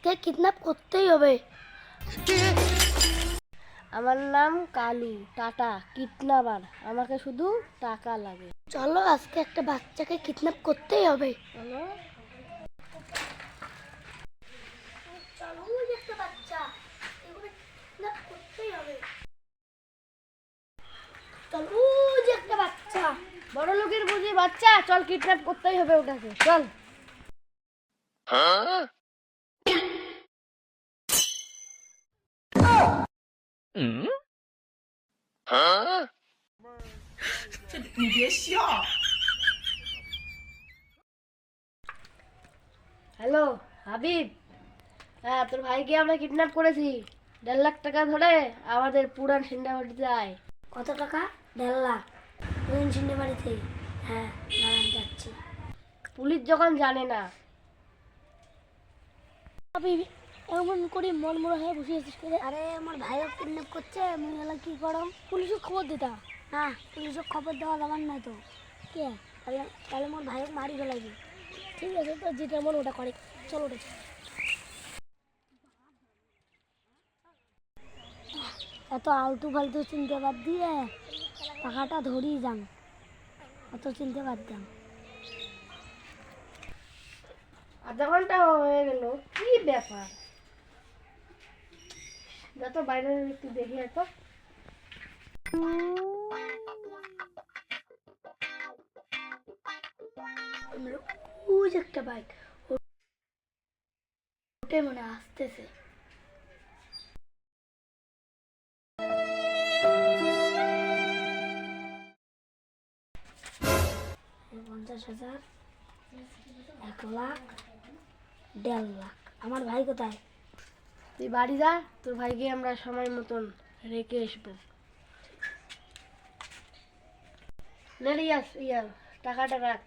আজকে কিডন্যাপ করতেই হবে। আমার নাম কালু টাটা কিডন্যাপার আমাকে শুধু টাকা লাগে। চলো আজকে একটা বাচ্চাকে কিডন্যাপ করতেই হবে। চলো। চলো একটা বাচ্চা এগুলো কিডন্যাপ করতেই হবে। চলো যে একটা বাচ্চা। বড় লোকের বুঝি বাচ্চা চল কিডন্যাপ করতেই হবে ওটাকে চল। হ্যালো হাবিব হ্যাঁ তোর ভাইকে আমরা কিডন্যাপ করেছি। দেড় লাখ টাকা ধরে আমাদের পুরান সিন্ডাবাড়িতে আয়। কত টাকা? দেড় লাখ। কোন চিনে বাড়িতে হ্যাঁ দাঁড়ান যাচ্ছি। পুলিশ যখন জানে না। এমন করে মনমরা হয়ে বসে আছিস করে আরে আমার ভাইও কিডন্যাপ করছে আমি এলা কি করম? পুলিশকে খবর দিতা না পুলিশকে খবর দেওয়া যাবার না তো। কে? তাহলে তাহলে আমার ভাইকে মারি ফেলাইবি। ঠিক আছে তো যেটা মন ওটা করে। চলো রে এত আলতু ফালতু চিনতে বাদ দিয়ে টাকাটা ধরিয়ে যান। অত চিনতে বাদ যান আধা ঘণ্টা হয়ে গেল কি ব্যাপার? যত, বাইরে একটু দেখি এত একটা বাইক। ওটাই মনে আসতেছে। পঞ্চাশ হাজার, এক লাখ, দেড় লাখ। আমার ভাই কোথায়? তুই বাড়ি যা, তোর ভাইকে আমরা সময় মতন রেখে আসব। নে রিয়াস ইয়া টাকাটা রাখ।